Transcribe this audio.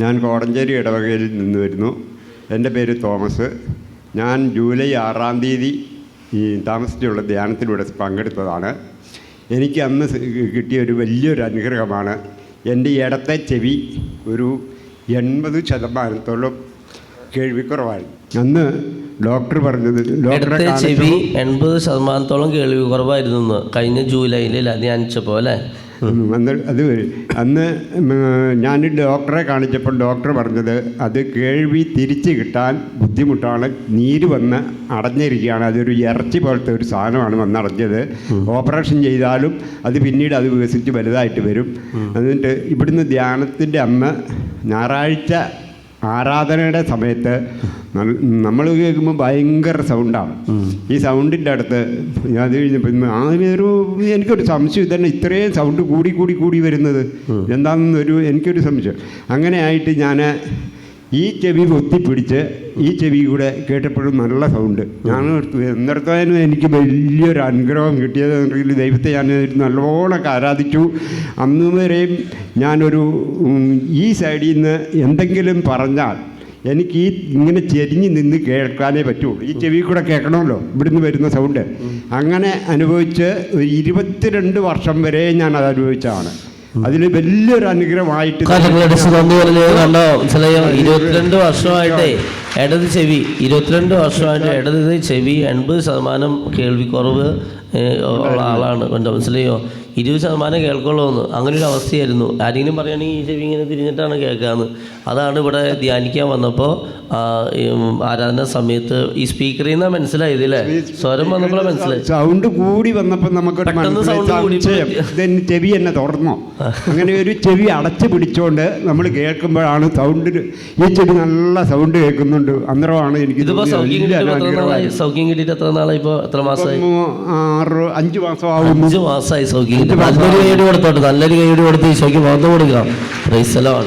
ഞാൻ കോടഞ്ചേരി ഇടവകയിൽ നിന്ന് വരുന്നു. എന്റെ പേര് തോമസ്. ഞാൻ ജൂലൈ ആറാം തീയതി ഈ താമസിച്ചുള്ള ധ്യാനത്തിലൂടെ പങ്കെടുത്തതാണ്. എനിക്ക് അന്ന് കിട്ടിയ ഒരു വലിയൊരു അനുഗ്രഹമാണ്. എന്റെ ഇടത്തെ ചെവി ഒരു എൺപത് ശതമാനത്തോളം കേൾവിക്കുറവായിരുന്നു അന്ന് ഡോക്ടർ പറഞ്ഞത് ഡോക്ടറെ ചെവി എൺപത് ശതമാനത്തോളം കേൾവി കുറവായിരുന്നു കഴിഞ്ഞ ജൂലൈയിൽ ധ്യാനിച്ചപ്പോൾ അല്ലേ? അത് അന്ന് ഞാൻ ഡോക്ടറെ കാണിച്ചപ്പോൾ ഡോക്ടർ പറഞ്ഞത് അത് കേൾവി തിരിച്ച് കിട്ടാൻ ബുദ്ധിമുട്ടാണ് നീര് വന്ന് അടഞ്ഞിരിക്കുകയാണ് അതൊരു ഇറച്ചി പോലത്തെ ഒരു സാധനമാണ് വന്നടഞ്ഞത് ഓപ്പറേഷൻ ചെയ്താലും അത് പിന്നീട് അത് വികസിച്ച് വലുതായിട്ട് വരും. എന്നിട്ട് ഇവിടുന്ന് ധ്യാനത്തിന്റെ അന്ന് ഞായറാഴ്ച ആരാധനയുടെ സമയത്ത് നമ്മൾ കേൾക്കുമ്പോൾ ഭയങ്കര സൗണ്ടാണ് ഈ സൗണ്ടിന്റെ അടുത്ത് അത് കഴിഞ്ഞപ്പോൾ ആ ഒരു എനിക്കൊരു സംശയം തന്നെ ഇത്രയും സൗണ്ട് കൂടി കൂടി കൂടി വരുന്നത്. എന്താണെന്നൊരു എനിക്കൊരു സംശയം. അങ്ങനെ ആയിട്ട് ഞാൻ ഈ ചെവി പൊത്തിപ്പിടിച്ച് ഈ ചെവി കൂടെ കേട്ടപ്പോഴും നല്ല സൗണ്ട് ഞാൻ എന്നിടത്താനും എനിക്ക് വലിയൊരു അനുഗ്രഹം കിട്ടിയത് എന്നുണ്ടെങ്കിൽ ദൈവത്തെ ഞാൻ നല്ലോണമൊക്കെ ആരാധിച്ചു. അന്ന് വരെയും ഞാനൊരു ഈ സൈഡിൽ നിന്ന് എന്തെങ്കിലും പറഞ്ഞാൽ എനിക്ക് ഈ ഇങ്ങനെ ചെരിഞ്ഞ് നിന്ന് കേൾക്കാനേ പറ്റുള്ളൂ. ഈ ചെവി കൂടെ കേൾക്കണമല്ലോ. ഇവിടുന്ന് വരുന്ന സൗണ്ട് അങ്ങനെ അനുഭവിച്ച് ഒരു ഇരുപത്തിരണ്ട് വർഷം വരെ ഞാൻ അത് അനുഭവിച്ചതാണ് അതിൽ വലിയൊരു അനുഗ്രഹമായിട്ട് നന്ദി ഇരുപത്തിരണ്ട് വർഷമായിട്ടേ. ഇടത് ചെവി ഇരുപത്തിരണ്ട് വർഷമായിട്ട് ഇടത് ചെവി എൺപത് ശതമാനം കേൾവിക്കുറവ് ഉള്ള ആളാണ് കൊണ്ട് മനസ്സിലായോ? ഇരുപത് ശതമാനം കേൾക്കുള്ളൂ എന്ന് അങ്ങനെ ഒരു അവസ്ഥയായിരുന്നു. ആരെങ്കിലും പറയുകയാണെങ്കിൽ ഈ ചെവി ഇങ്ങനെ തിരിഞ്ഞിട്ടാണ് കേൾക്കാന്ന്. അതാണ് ഇവിടെ ധ്യാനിക്കാൻ വന്നപ്പോൾ ആരാധന സമയത്ത് ഈ സ്പീക്കറിൽ നിന്നാണ് മനസ്സിലായത് അല്ലേ? സ്വരം വന്നപ്പോൾ മനസ്സിലായി. സൗണ്ട് കൂടി വന്നപ്പോൾ നമുക്ക് ചെവി എന്നെ തുറന്നോ? അങ്ങനെ ഒരു ചെവി അടച്ചു പിടിച്ചോണ്ട് നമ്മൾ കേൾക്കുമ്പോഴാണ് സൗണ്ടിന് ഈ ചെവി നല്ല സൗണ്ട് കേൾക്കുന്നുണ്ട്. അന്നേരമാണ് എനിക്ക് ഇതിപ്പോ സൗഖ്യം കിട്ടിയിട്ട് എത്ര നാളായി. സൗഖ്യം കിട്ടിയിട്ട് എത്ര നാളായി ഇപ്പോൾ എത്ര മാസമായി ഇപ്പം ആറ് അഞ്ച് മാസം ആവും അഞ്ച് മാസമായി സൗഖ്യം കിട്ടി. നല്ലൊരു കൈയ്യടി കൊടുത്തോട്ടെ. നല്ലൊരു കൈയ്യടി കൊടുത്ത് ഈശോയ്ക്ക് വന്നു കൊടുക്കാം.